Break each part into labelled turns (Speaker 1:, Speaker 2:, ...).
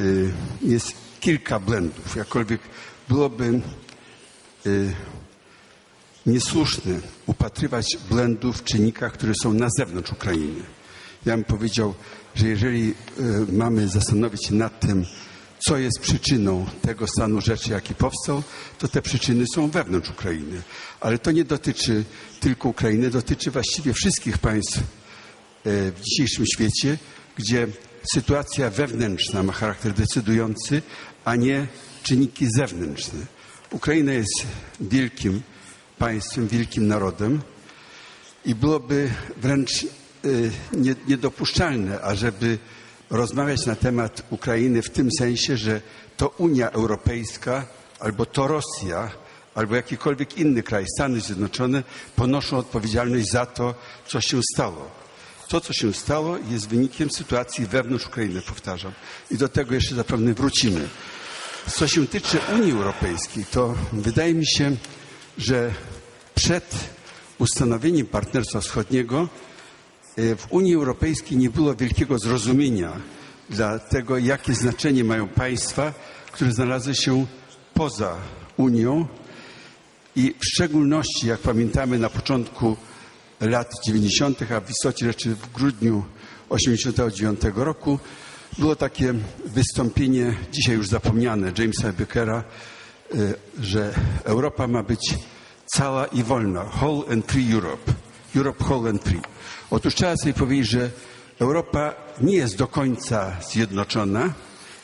Speaker 1: y, jest kilka błędów. Jakkolwiek byłoby y, niesłuszne upatrywać błędów w czynnikach, które są na zewnątrz Ukrainy. Ja bym powiedział, że jeżeli y, mamy zastanowić się nad tym, co jest przyczyną tego stanu rzeczy, jaki powstał, to te przyczyny są wewnątrz Ukrainy. Ale to nie dotyczy tylko Ukrainy, dotyczy właściwie wszystkich państw w dzisiejszym świecie, gdzie sytuacja wewnętrzna ma charakter decydujący, a nie czynniki zewnętrzne. Ukraina jest wielkim państwem, wielkim narodem i byłoby wręcz y, nie- niedopuszczalne, ażeby rozmawiać na temat Ukrainy w tym sensie, że to Unia Europejska albo to Rosja albo jakikolwiek inny kraj, Stany Zjednoczone, ponoszą odpowiedzialność za to, co się stało. To, co się stało, jest wynikiem sytuacji wewnątrz Ukrainy, powtarzam. I do tego jeszcze zapewne wrócimy. Co się tyczy Unii Europejskiej, to wydaje mi się, że przed ustanowieniem Partnerstwa Wschodniego e, w Unii Europejskiej nie było wielkiego zrozumienia dla tego, jakie znaczenie mają państwa, które znalazły się poza Unią i w szczególności, jak pamiętamy, na początku lat 90., a w istocie rzeczy w grudniu 89 roku było takie wystąpienie, dzisiaj już zapomniane, Jamesa Beckera, y, że Europa ma być cała i wolna. Whole and free Europe. Europe whole and free. Otóż trzeba sobie powiedzieć, że Europa nie jest do końca zjednoczona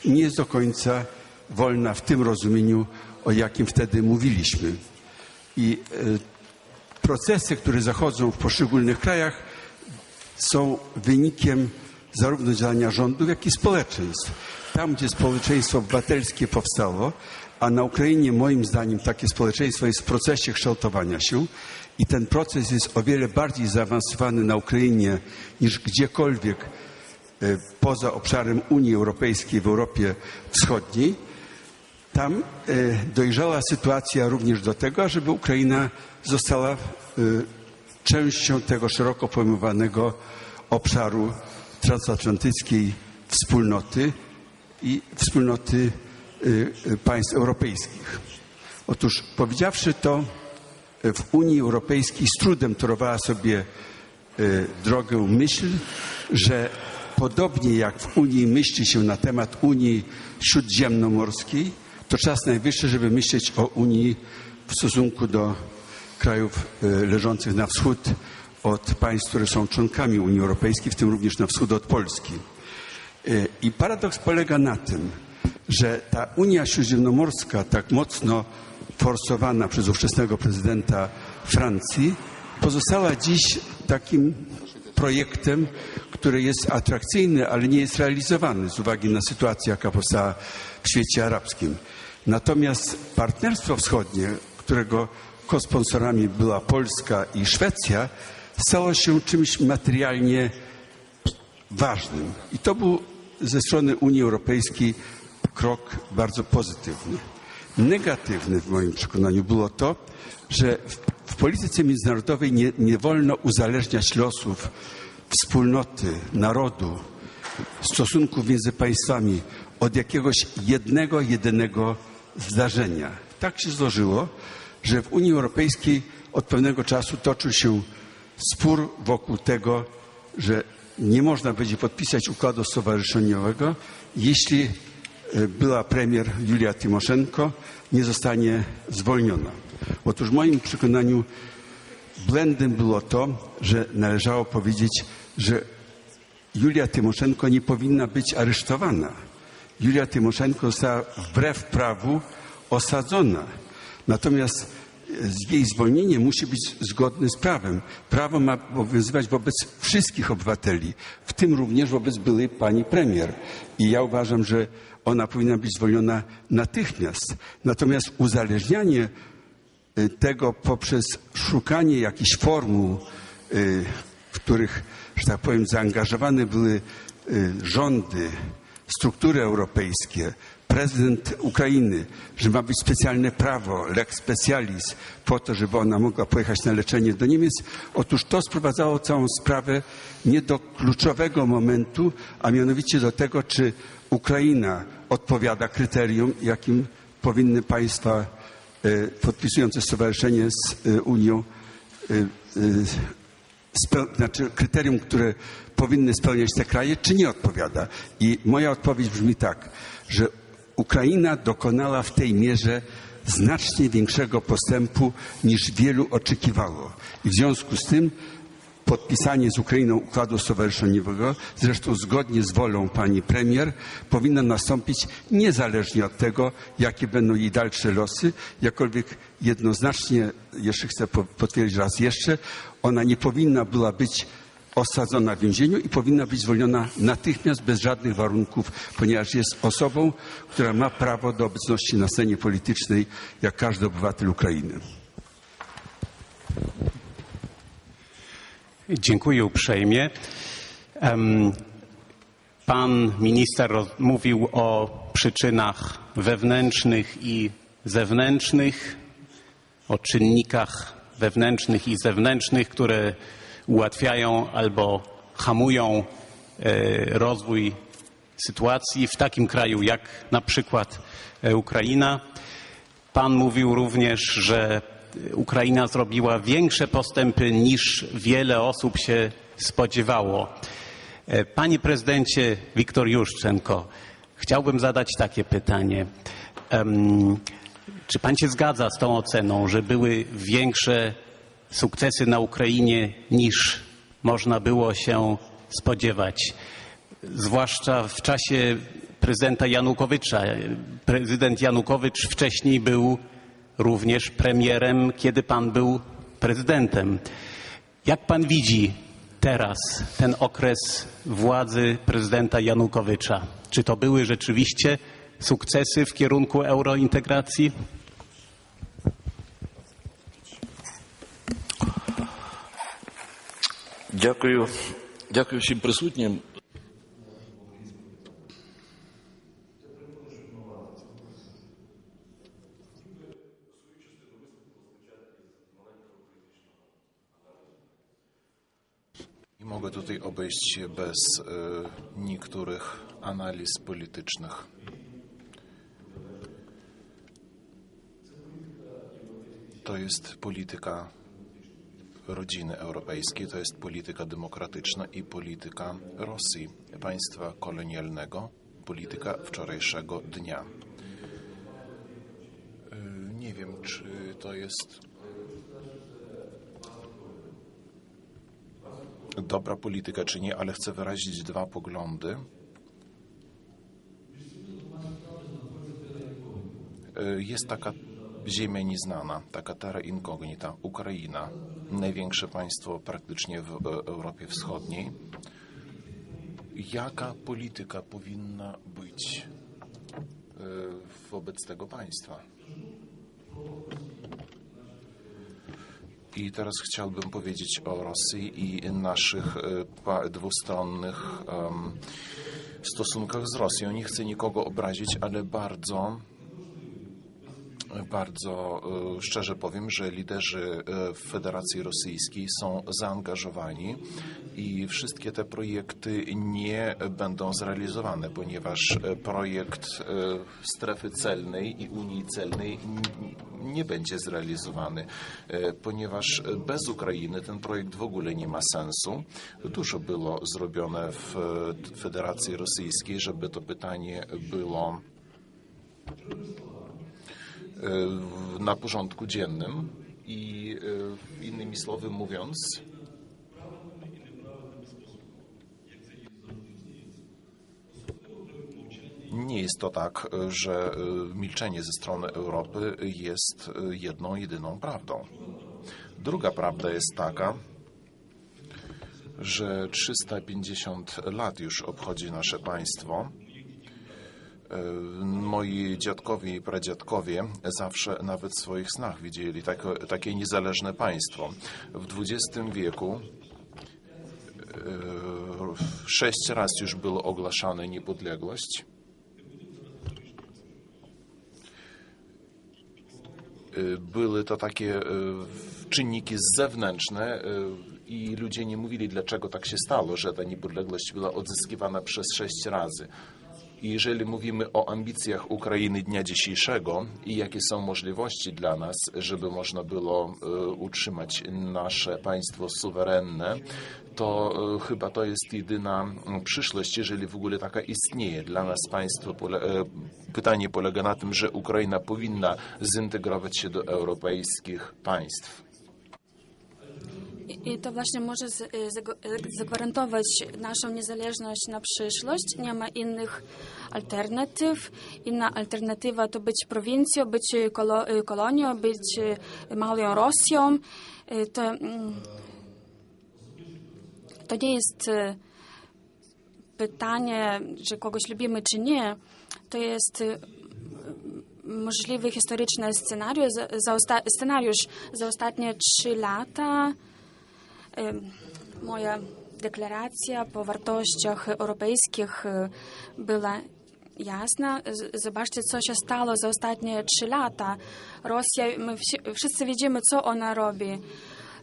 Speaker 1: i nie jest do końca wolna w tym rozumieniu, o jakim wtedy mówiliśmy. I e, procesy, które zachodzą w poszczególnych krajach, są wynikiem zarówno działania rządów, jak i społeczeństw. Tam, gdzie społeczeństwo obywatelskie powstało, a na Ukrainie moim zdaniem takie społeczeństwo jest w procesie kształtowania się i ten proces jest o wiele bardziej zaawansowany na Ukrainie niż gdziekolwiek e, poza obszarem Unii Europejskiej w Europie Wschodniej, tam e, dojrzała sytuacja również do tego, żeby Ukraina została e, częścią tego szeroko pojmowanego obszaru transatlantyckiej wspólnoty i wspólnoty e, państw europejskich. Otóż powiedziawszy to, w Unii Europejskiej z trudem torowała sobie drogę myśl, że podobnie jak w Unii myśli się na temat Unii Śródziemnomorskiej, to czas najwyższy, żeby myśleć o Unii w stosunku do krajów e, leżących na wschód od państw, które są członkami Unii Europejskiej, w tym również na wschód od Polski. E, I paradoks polega na tym, że ta Unia Śródziemnomorska, tak mocno forsowana przez ówczesnego prezydenta Francji, pozostała dziś takim projektem, który jest atrakcyjny, ale nie jest realizowany z uwagi na sytuację, jaka powstała w świecie arabskim. Natomiast Partnerstwo Wschodnie, którego kosponsorami była Polska i Szwecja, stało się czymś materialnie ważnym. I to był ze strony Unii Europejskiej krok bardzo pozytywny. Negatywny w moim przekonaniu było to, że w, polityce międzynarodowej nie, nie wolno uzależniać losów wspólnoty, narodu, stosunków między państwami od jakiegoś jednego, jedynego zdarzenia. Tak się złożyło, że w Unii Europejskiej od pewnego czasu toczył się spór wokół tego, że nie można będzie podpisać układu stowarzyszeniowego, jeśli e, była premier Julia Timoszenko nie zostanie zwolniona. Otóż w moim przekonaniu błędem było to, że należało powiedzieć, że Julia Tymoszenko nie powinna być aresztowana. Julia Tymoszenko została wbrew prawu osadzona. Natomiast z jej zwolnienie musi być zgodne z prawem. Prawo ma obowiązywać wobec wszystkich obywateli, w tym również wobec byłej pani premier. I ja uważam, że ona powinna być zwolniona natychmiast. Natomiast uzależnianie y, tego poprzez szukanie jakichś formuł, y, w których, że tak powiem, zaangażowane były rządy, struktury europejskie, prezydent Ukrainy, że ma być specjalne prawo, lex specialis, po to, żeby ona mogła pojechać na leczenie do Niemiec. Otóż to sprowadzało całą sprawę nie do kluczowego momentu, a mianowicie do tego, czy Ukraina odpowiada kryterium, jakim powinny państwa e, podpisujące stowarzyszenie z e, Unią, e, znaczy kryterium, które powinny spełniać te kraje, czy nie odpowiada. I moja odpowiedź brzmi tak, że Ukraina dokonała w tej mierze znacznie większego postępu niż wielu oczekiwało. I w związku z tym podpisanie z Ukrainą układu stowarzyszeniowego, zresztą zgodnie z wolą pani premier, powinno nastąpić niezależnie od tego, jakie będą jej dalsze losy, jakkolwiek jednoznacznie, jeszcze chcę po- potwierdzić raz jeszcze, ona nie powinna była być osadzona w więzieniu i powinna być zwolniona natychmiast, bez żadnych warunków, ponieważ jest osobą, która ma prawo do obecności na scenie politycznej, jak każdy obywatel Ukrainy.
Speaker 2: Dziękuję uprzejmie. Pan minister mówił o przyczynach wewnętrznych i zewnętrznych, o czynnikach wewnętrznych i zewnętrznych, które ułatwiają albo hamują e, rozwój sytuacji w takim kraju jak na przykład e, Ukraina. Pan mówił również, że Ukraina zrobiła większe postępy niż wiele osób się spodziewało. E, Panie prezydencie Wiktor Juszczenko, chciałbym zadać takie pytanie. Czy pan się zgadza z tą oceną, że były większe sukcesy na Ukrainie niż można było się spodziewać? zwłaszcza w czasie prezydenta Janukowycza. Prezydent Janukowycz wcześniej był również premierem, kiedy pan był prezydentem. Jak pan widzi teraz ten okres władzy prezydenta Janukowycza? Czy to były rzeczywiście sukcesy w kierunku eurointegracji?
Speaker 3: Дякую. Дякую всім присутнім.
Speaker 4: Nie mogę tutaj obejść się bez e, niektórych analiz politycznych. To jest polityka rodziny europejskiej, to jest polityka demokratyczna i polityka Rosji, państwa kolonialnego, polityka wczorajszego dnia. E, Nie wiem, czy to jest dobra polityka, czy nie, ale chcę wyrazić dwa poglądy. E, Jest taka ziemia nieznana, taka terra incognita, Ukraina, największe państwo praktycznie w e, Europie Wschodniej. Jaka polityka powinna być e, wobec tego państwa? I teraz chciałbym powiedzieć o Rosji i naszych e, dwustronnych stosunkach z Rosją. Nie chcę nikogo obrazić, ale bardzo, bardzo e, szczerze powiem, że liderzy e, w Federacji Rosyjskiej są zaangażowani i wszystkie te projekty nie będą zrealizowane, ponieważ e, projekt e, strefy celnej i Unii celnej nie będzie zrealizowany, e, ponieważ bez Ukrainy ten projekt w ogóle nie ma sensu. Dużo było zrobione w e, Federacji Rosyjskiej, żeby to pytanie było e, na porządku dziennym i e, innymi słowy mówiąc, nie jest to tak, że e, milczenie ze strony Europy jest e, jedną, jedyną prawdą. Druga prawda jest taka, że 350 lat już obchodzi nasze państwo. E, Moi dziadkowie i pradziadkowie zawsze nawet w swoich snach widzieli takie, takie niezależne państwo. W XX wieku e, sześć razy już było ogłaszane niepodległość. E, Były to takie czynniki zewnętrzne i ludzie nie mówili, dlaczego tak się stało, że ta niepodległość była odzyskiwana przez sześć razy. I jeżeli mówimy o ambicjach Ukrainy dnia dzisiejszego i jakie są możliwości dla nas, żeby można było e, utrzymać nasze państwo suwerenne, to e, chyba to jest jedyna przyszłość, jeżeli w ogóle taka istnieje. Dla nas państwo e, pytanie polega na tym, że Ukraina powinna zintegrować się do europejskich państw.
Speaker 5: I- to właśnie może y, y, zagwarantować naszą niezależność na przyszłość. Nie ma innych alternatyw. Inna alternatywa to być prowincją, być y, kolo- kolonią, być małą Rosją. To, mm, to nie jest pytanie, że kogoś lubimy czy nie. To jest możliwy historyczny scenariusz za, za, scenariusz za ostatnie trzy lata. Co się stało za ostatnie trzy lata. Rosja, my wsi- wszyscy widzimy, co ona robi.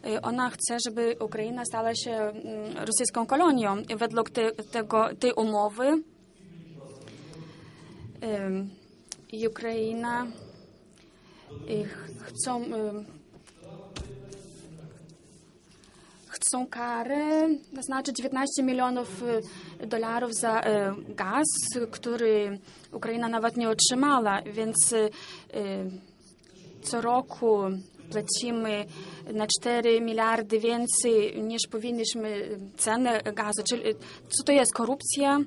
Speaker 5: Y, Ona chce, żeby Ukraina stała się mm, rosyjską kolonią. I według te, tego, tej umowy Ukraina chcą chcą karę, to znaczy 19 milionów y, dolarów za y, gaz, który Ukraina nawet nie otrzymała, więc y, co roku płacimy na 4 miliardy więcej niż powinniśmy ceny gazu. Czyli co to jest korupcja?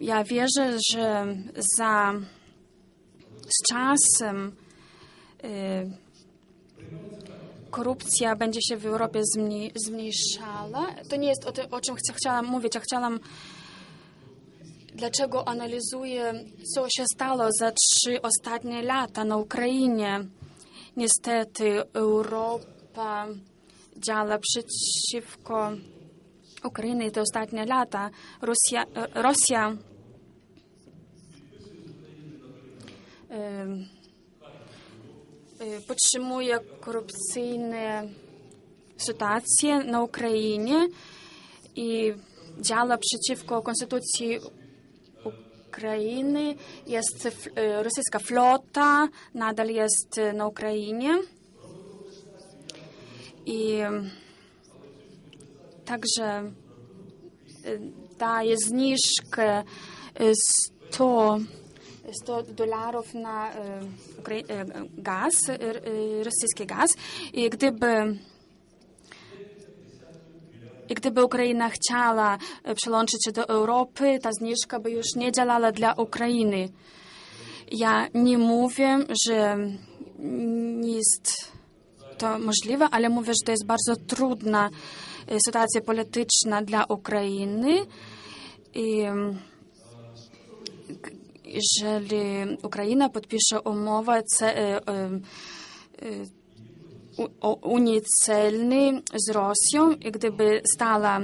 Speaker 5: Ja wierzę, że za z czasem korupcja będzie się w Europie zmni- zmniejszała. To nie jest o, tym, o czym chcia- chciałam mówić, a chciałam dlaczego analizuję, co się stało za trzy ostatnie lata na Ukrainie. Niestety Europa działa przeciwko Ukrainie te ostatnie lata. Rosja, e, Rosja e, podtrzymuje korupcyjne sytuacje na Ukrainie i działa przeciwko konstytucji Ukrainy. Jest e, rosyjska flota, nadal jest na Ukrainie. I także e, daje zniżkę e, 100 100 dolarów na e, e, gaz, e, rosyjski gaz. I gdyby i gdyby Ukraina chciała przyłączyć się do Europy, ta zniżka by już nie działała dla Ukrainy. Ja nie mówię, że nie jest to możliwe, ale mówię, że to jest bardzo trudna sytuacja polityczna dla Ukrainy. I jeżeli Ukraina podpisze umowę e, e, o Unii Celnej z Rosją i gdyby stała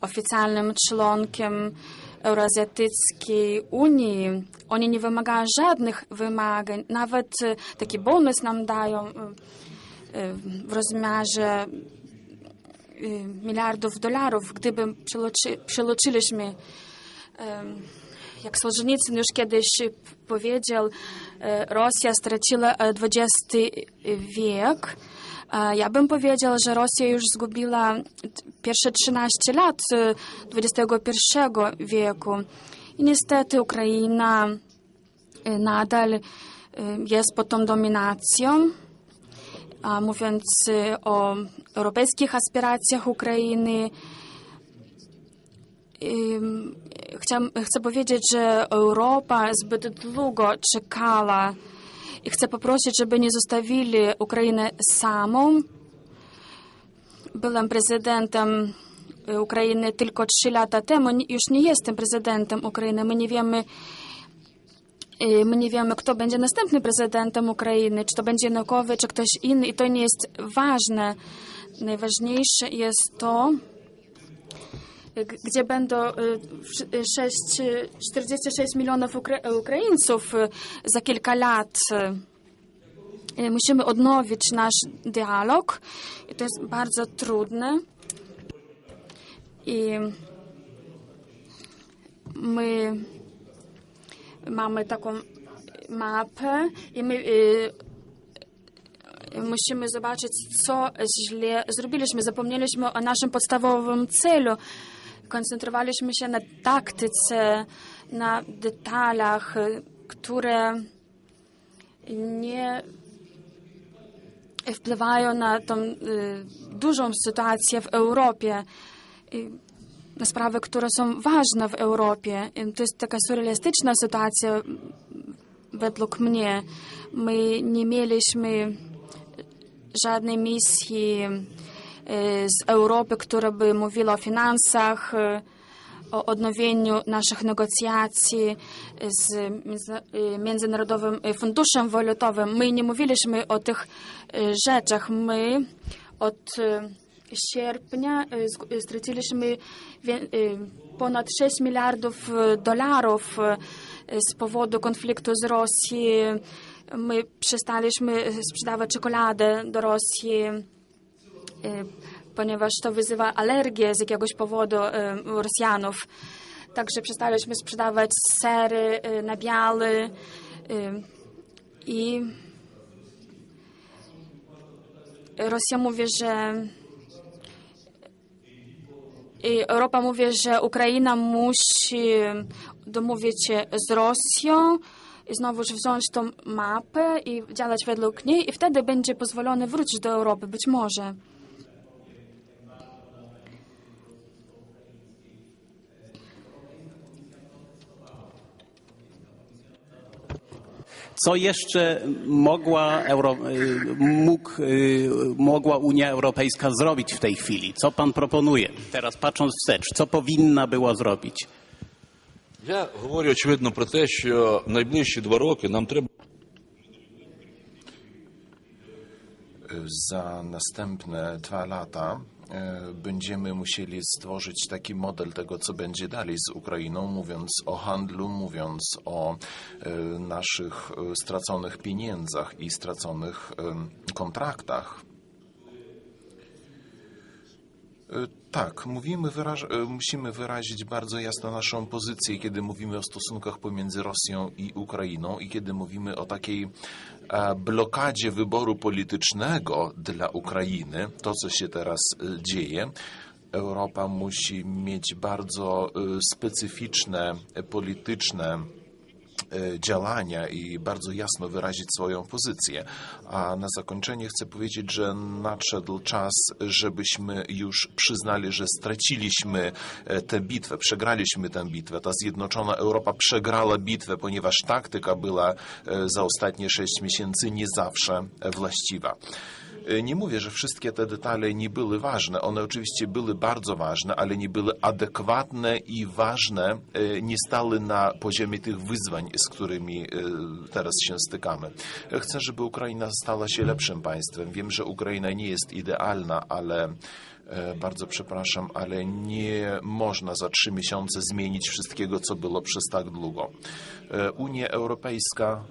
Speaker 5: oficjalnym członkiem Euroazjatyckiej Unii, oni nie wymagają żadnych wymagań. Nawet e, taki bonus nam dają e, e, w rozmiarze e, miliardów dolarów, gdyby em, jak Solżenicyn już kiedyś powiedział, e, Rosja straciła e, XX wiek. A Ja bym powiedział, że Rosja już zgubiła pierwsze 13 lat e, XXI wieku. I niestety Ukraina e, nadal e, jest pod tą dominacją. Mówiąc e, o europejskich aspiracjach Ukrainy, Chciałam, chcę powiedzieć, że Europa zbyt długo czekała i chcę poprosić, żeby nie zostawili Ukrainę samą. Byłem prezydentem Ukrainy tylko trzy lata temu. Już nie jestem prezydentem Ukrainy. My nie wiemy, y, my nie wiemy, kto będzie następnym prezydentem Ukrainy, czy to będzie Janukowicz, czy ktoś inny. I to nie jest ważne. Najważniejsze jest to, gdzie będą y, wsz- y, sześć- y, 46 milionów Ukra- Ukraińców y, za kilka lat. Y, Musimy odnowić nasz dialog i to jest bardzo trudne. I my mamy taką mapę i my y, musimy zobaczyć, co źle zrobiliśmy. Zapomnieliśmy o naszym podstawowym celu. Koncentrowaliśmy się na taktyce, na detalach, y, które nie wpływają na tą y, dużą sytuację w Europie. I na sprawy, które są ważne w Europie. I To jest taka surrealistyczna sytuacja według mnie. My nie mieliśmy żadnej misji y, z Europy, która by mówiła o finansach, y, o odnowieniu naszych negocjacji z y, Międzynarodowym Funduszem Walutowym. My nie mówiliśmy o tych y, rzeczach. My od y, sierpnia y, y, straciliśmy y, ponad 6 miliardów y, dolarów y, z powodu konfliktu z Rosji. My przestaliśmy y, sprzedawać czekoladę do Rosji y, ponieważ to wyzywa alergię z jakiegoś powodu y, Rosjanów. Także przestaliśmy sprzedawać sery, y, nabiały y, i Rosja mówi, że i Europa mówi, że Ukraina musi domówić się z Rosją i znowu wziąć tą mapę i działać według niej i wtedy będzie pozwolone wrócić do Europy, być może.
Speaker 2: Co jeszcze mogła, Euro, y, mógł, y, mogła Unia Europejska zrobić w tej chwili? Co pan proponuje? Teraz patrząc wstecz, co powinna była zrobić?
Speaker 3: Я говорю очевидно про те, що найближчі два роки нам треба
Speaker 4: Za następne dwa lata e, będziemy musieli stworzyć taki model tego, co będzie dalej z Ukrainą, mówiąc o handlu, mówiąc o e, naszych e, straconych pieniądzach i straconych e, kontraktach. Tak, mówimy, wyraż, e, musimy wyrazić bardzo jasno naszą pozycję, kiedy mówimy o stosunkach pomiędzy Rosją i Ukrainą i kiedy mówimy o takiej e, blokadzie wyboru politycznego dla Ukrainy, to co się teraz e, dzieje. Europa musi mieć bardzo specyficzne polityczne działania i bardzo jasno wyrazić swoją pozycję. A na zakończenie chcę powiedzieć, że nadszedł czas, żebyśmy już przyznali, że straciliśmy e, tę bitwę, przegraliśmy tę bitwę. Ta zjednoczona Europa przegrała bitwę, ponieważ taktyka była e, za ostatnie sześć miesięcy nie zawsze e, właściwa. E, Nie mówię, że wszystkie te detale nie były ważne. One oczywiście były bardzo ważne, ale nie były adekwatne i ważne, e, nie stały na poziomie tych wyzwań, z którymi e, teraz się stykamy. Chcę, żeby Ukraina stała się lepszym państwem. Wiem, że Ukraina nie jest idealna, ale bardzo przepraszam, ale nie można za trzy miesiące zmienić wszystkiego, co było przez tak długo. Unia Europejska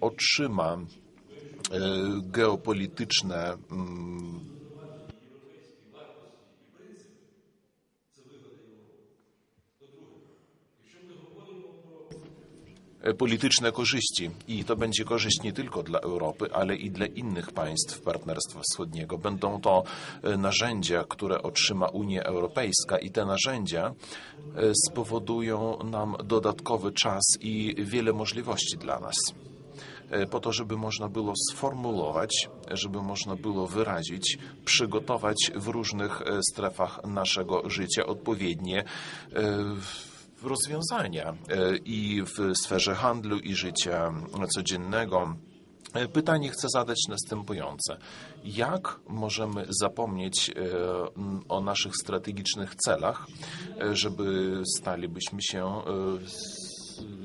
Speaker 4: otrzyma geopolityczne mm, e, polityczne korzyści. I to będzie korzyść nie tylko dla Europy, ale i dla innych państw Partnerstwa Wschodniego. Będą to e, narzędzia, które otrzyma Unia Europejska. I te narzędzia e, spowodują nam dodatkowy czas i wiele możliwości dla nas. e, po to, żeby można było sformułować, żeby można było wyrazić, przygotować w różnych e, strefach naszego życia odpowiednie e, rozwiązania e, i w sferze handlu i życia codziennego. E, Pytanie chcę zadać następujące. Jak możemy zapomnieć e, o naszych strategicznych celach, e, żeby stalibyśmy się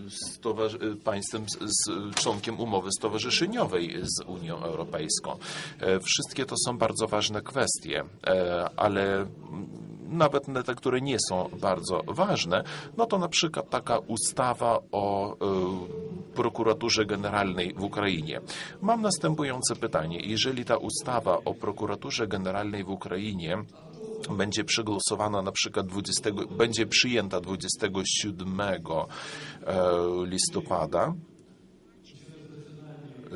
Speaker 4: s- stowarzy- państwem, z, z członkiem umowy stowarzyszeniowej z Unią Europejską. E, Wszystkie to są bardzo ważne kwestie, e, ale nawet na te, które nie są bardzo ważne, no to na przykład taka ustawa o e, prokuraturze generalnej w Ukrainie. Mam następujące pytanie. Jeżeli ta ustawa o prokuraturze generalnej w Ukrainie będzie przegłosowana na przykład 20, będzie przyjęta 27 e, listopada, y,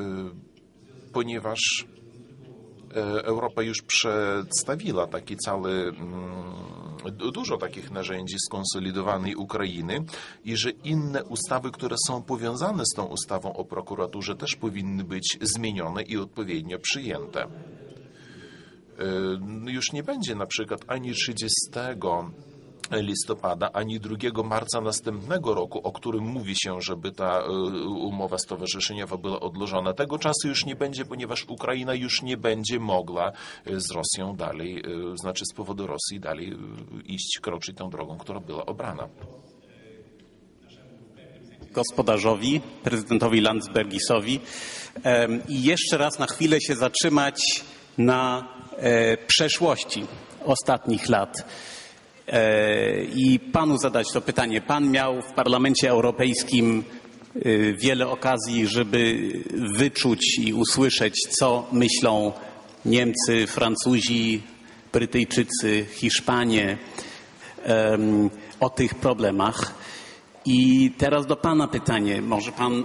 Speaker 4: ponieważ e, Europa już przedstawiła taki cały mm, du- dużo takich narzędzi skonsolidowanej Ukrainy i że inne ustawy, które są powiązane z tą ustawą o prokuraturze też powinny być zmienione i odpowiednio przyjęte. Y, Już nie będzie na przykład ani 30 listopada, ani 2 marca następnego roku, o którym mówi się, żeby ta y, umowa stowarzyszeniowa była odłożona. Tego czasu już nie będzie, ponieważ Ukraina już nie będzie mogła y, z Rosją dalej, znaczy z powodu Rosji dalej iść, kroczyć tą drogą, która była obrana.
Speaker 2: gospodarzowi, prezydentowi Landsbergisowi i jeszcze raz na chwilę się zatrzymać na e, przeszłości ostatnich lat. E, I panu zadać to pytanie. Pan miał w Parlamencie Europejskim e, wiele okazji, żeby wyczuć i usłyszeć, co myślą Niemcy, Francuzi, Brytyjczycy, Hiszpanie o tych problemach. I teraz do Pana pytanie. Może Pan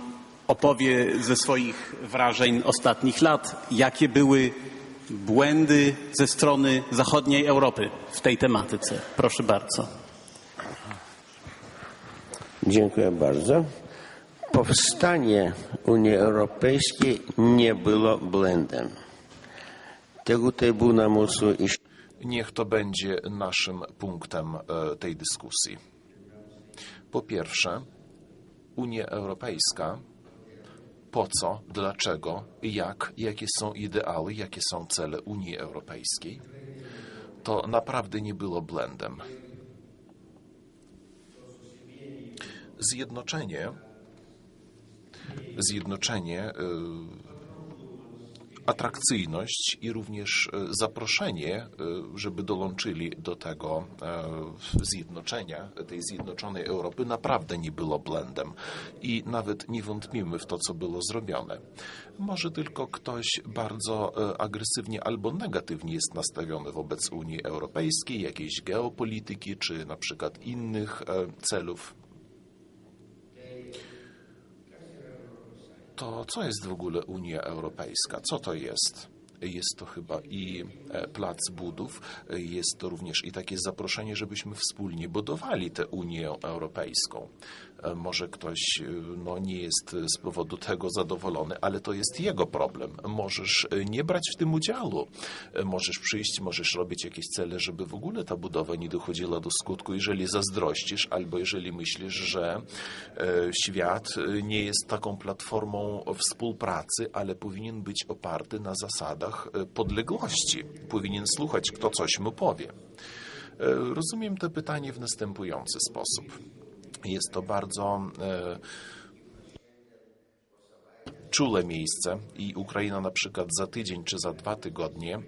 Speaker 2: opowie ze swoich wrażeń ostatnich lat, jakie były błędy ze strony zachodniej Europy w tej tematyce. Proszę bardzo.
Speaker 6: Dziękuję bardzo. Powstanie Unii Europejskiej nie było błędem. Tego Trybunału i
Speaker 4: Niech to będzie naszym punktem e, tej dyskusji. Po pierwsze, Unia Europejska po co, dlaczego, jak, jakie są ideały, jakie są cele Unii Europejskiej, to naprawdę nie było błędem. Zjednoczenie, zjednoczenie, y, atrakcyjność i również e, zaproszenie, e, żeby dołączyli do tego e, zjednoczenia, tej zjednoczonej Europy, naprawdę nie było błędem. I nawet nie wątpimy w to, co było zrobione. Może tylko ktoś bardzo agresywnie albo negatywnie jest nastawiony wobec Unii Europejskiej, jakiejś geopolityki, czy na przykład innych celów to co jest w ogóle Unia Europejska? Co to jest? Jest to chyba i e, plac budów, jest to również i takie zaproszenie, żebyśmy wspólnie budowali tę Unię Europejską. E, Może ktoś e, no, nie jest z powodu tego zadowolony, ale to jest jego problem. Możesz nie brać w tym udziału. Możesz przyjść, możesz robić jakieś cele, żeby w ogóle ta budowa nie dochodziła do skutku. Jeżeli zazdrościsz, albo jeżeli myślisz, że świat nie jest taką platformą współpracy, ale powinien być oparty na zasadach e, podległości. Powinien słuchać, kto coś mu powie. E, Rozumiem to pytanie w następujący sposób. Jest to bardzo e, czule miejsce i Ukraina na przykład za tydzień czy za dwa tygodnie e,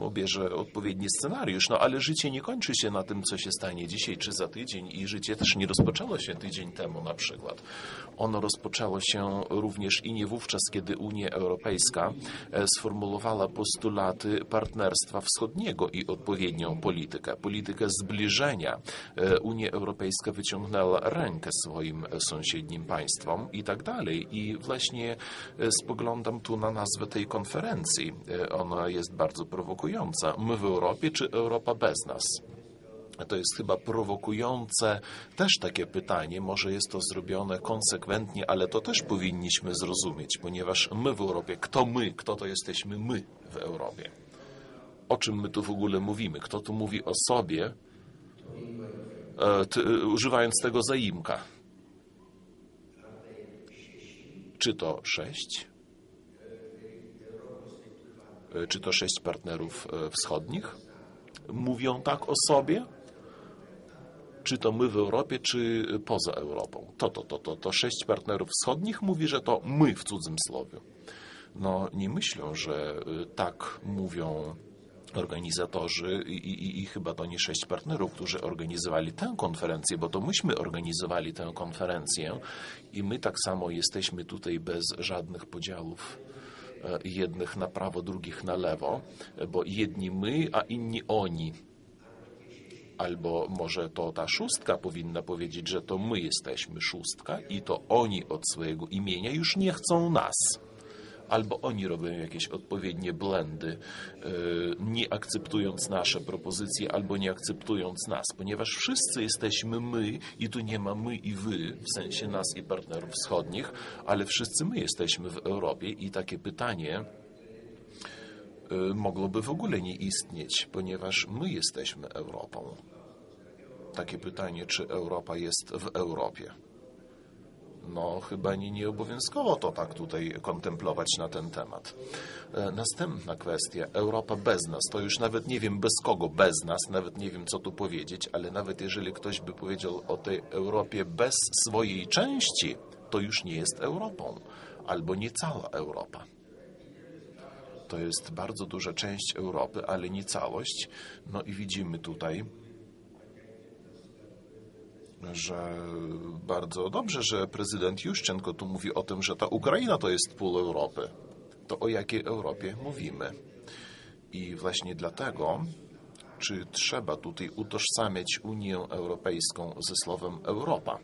Speaker 4: obierze odpowiedni scenariusz. No ale życie nie kończy się na tym, co się stanie dzisiaj czy za tydzień i życie też nie rozpoczęło się tydzień temu na przykład. Ono rozpoczęło się również i nie wówczas, kiedy Unia Europejska e, sformułowała postulaty partnerstwa wschodniego i odpowiednią politykę, politykę zbliżenia. E, Unia Europejska wyciągnęła rękę swoim sąsiednim państwom i tak dalej. I właśnie e, spoglądam tu na nazwę tej konferencji. E, Ona jest bardzo prowokująca. My w Europie czy Europa bez nas? To jest chyba prowokujące też takie pytanie. Może jest to zrobione konsekwentnie, ale to też powinniśmy zrozumieć, ponieważ my w Europie, kto my, kto to jesteśmy my w Europie? O czym my tu w ogóle mówimy? Kto tu mówi o sobie, e, używając tego zaimka? Czy to sześć? E, Czy to sześć partnerów e, wschodnich? Mówią tak o sobie? czy to my w Europie, czy poza Europą. To, to, to, to, to sześć partnerów wschodnich mówi, że to my w cudzym słowie. No nie myślą, że y, tak mówią organizatorzy i, i, i chyba to nie sześć partnerów, którzy organizowali tę konferencję, bo to myśmy organizowali tę konferencję i my tak samo jesteśmy tutaj bez żadnych podziałów e, jednych na prawo, drugich na lewo, bo jedni my, a inni oni. Albo może to ta szóstka powinna powiedzieć, że to my jesteśmy szóstka i to oni od swojego imienia już nie chcą nas. Albo oni robią jakieś odpowiednie blendy, e, nie akceptując nasze propozycje, albo nie akceptując nas, ponieważ wszyscy jesteśmy my i tu nie ma my i wy, w sensie nas i partnerów wschodnich, ale wszyscy my jesteśmy w Europie i takie pytanie y, mogłoby w ogóle nie istnieć, ponieważ my jesteśmy Europą. Takie pytanie, czy Europa jest w Europie? No, chyba nie, nie obowiązkowo to tak tutaj kontemplować na ten temat. E, Następna kwestia, Europa bez nas. To już nawet nie wiem bez kogo bez nas, nawet nie wiem co tu powiedzieć, ale nawet jeżeli ktoś by powiedział o tej Europie bez swojej części, to już nie jest Europą, albo nie cała Europa. To jest bardzo duża część Europy, ale nie całość. No i widzimy tutaj, że bardzo dobrze, że prezydent Juszczenko tu mówi o tym, że ta Ukraina to jest pół Europy. To o jakiej Europie mówimy? I właśnie dlatego, czy trzeba tutaj utożsamiać Unię Europejską ze słowem Europa?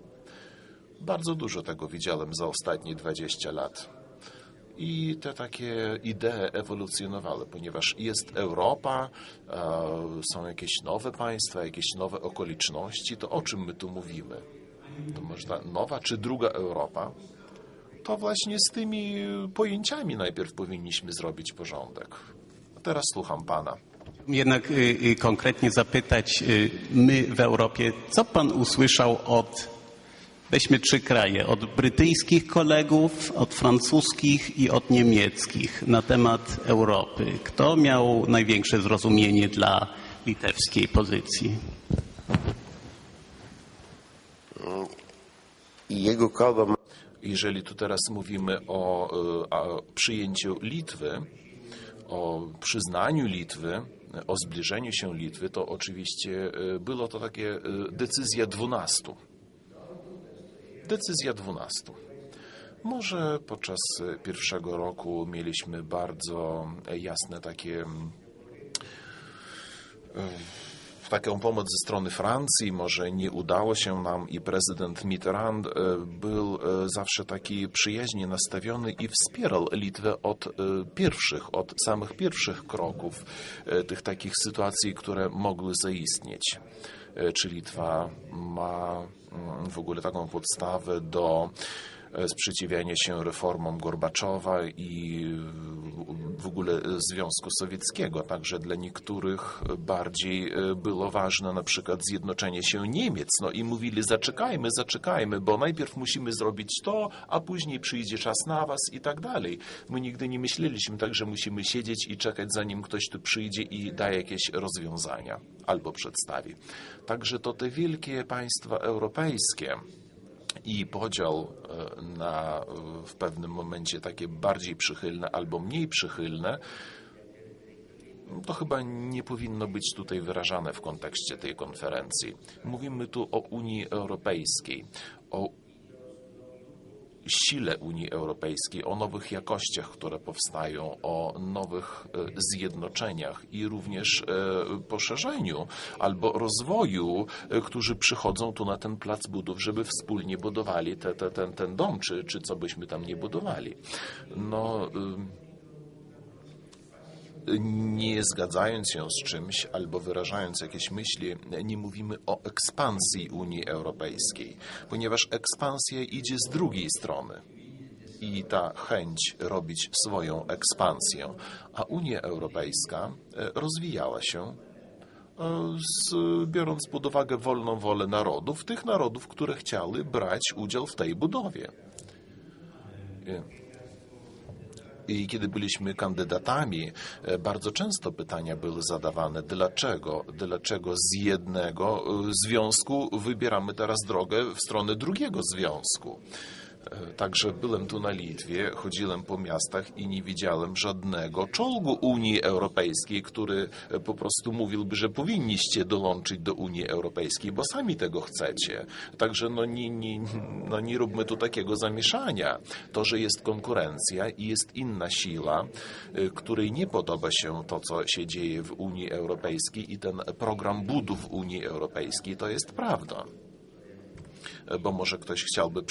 Speaker 4: Bardzo dużo tego widziałem za ostatnie 20 lat. I te takie idee ewolucjonowały, ponieważ jest Europa, e, są jakieś nowe państwa, jakieś nowe okoliczności, to o czym my tu mówimy? To może ta nowa czy druga Europa? To właśnie z tymi pojęciami najpierw powinniśmy zrobić porządek. Teraz słucham pana.
Speaker 2: Jednak y, y, konkretnie zapytać, y, my w Europie, co pan usłyszał od, weźmy trzy kraje, od brytyjskich kolegów, od francuskich i od niemieckich na temat Europy? Kto miał największe zrozumienie dla litewskiej pozycji?
Speaker 6: I jego kalba
Speaker 4: Jeżeli tu teraz mówimy o, e, o przyjęciu Litwy, o przyznaniu Litwy, o zbliżeniu się Litwy, to oczywiście e, było to takie e, decyzja 12. Decyzja 12. Może podczas pierwszego roku mieliśmy bardzo jasne takie mm, taką pomoc ze strony Francji, może nie udało się nam i prezydent Mitterrand e, był e, zawsze taki przyjaźnie nastawiony i wspierał Litwę od e, pierwszych, od samych pierwszych kroków e, tych takich sytuacji, które mogły zaistnieć. E, Czy Litwa ma mm, w ogóle taką podstawę do e, sprzeciwiania się reformom Gorbaczowa i w ogóle Związku Sowieckiego. Także dla niektórych bardziej e, było ważne na przykład zjednoczenie się Niemiec. No i mówili zaczekajmy, zaczekajmy, bo najpierw musimy zrobić to, a później przyjdzie czas na was i tak dalej. My nigdy nie myśleliśmy tak, że musimy siedzieć i czekać zanim ktoś tu przyjdzie i da jakieś rozwiązania albo przedstawi. Także to te wielkie państwa europejskie, i podział e, na w pewnym momencie takie bardziej przychylne albo mniej przychylne, to chyba nie powinno być tutaj wyrażane w kontekście tej konferencji. Mówimy tu o Unii Europejskiej, o sile Unii Europejskiej, o nowych jakościach, które powstają, o nowych e, zjednoczeniach i również e, poszerzeniu albo rozwoju, e, którzy przychodzą tu na ten plac budów, żeby wspólnie budowali te, te, ten, ten dom, czy, czy co byśmy tam nie budowali. No, nie zgadzając się z czymś albo wyrażając jakieś myśli, nie mówimy o ekspansji Unii Europejskiej, ponieważ ekspansja idzie z drugiej strony. I ta chęć robić swoją ekspansję, a Unia Europejska e, rozwijała się, e, z, biorąc pod uwagę wolną wolę narodów, tych narodów, które chciały brać udział w tej budowie. I kiedy byliśmy kandydatami, e, bardzo często pytania były zadawane, dlaczego, dlaczego z jednego e, związku wybieramy teraz drogę w stronę drugiego związku. E, Także byłem tu na Litwie, chodziłem po miastach i nie widziałem żadnego czołgu Unii Europejskiej, który e, po prostu mówiłby, że powinniście dołączyć do Unii Europejskiej, bo sami tego chcecie. Także no nie, nie, no nie róbmy tu takiego zamieszania. To, że jest konkurencja i jest inna siła, e, której nie podoba się to, co się dzieje w Unii Europejskiej i ten program budów Unii Europejskiej, to jest prawda. Bo może ktoś chciałby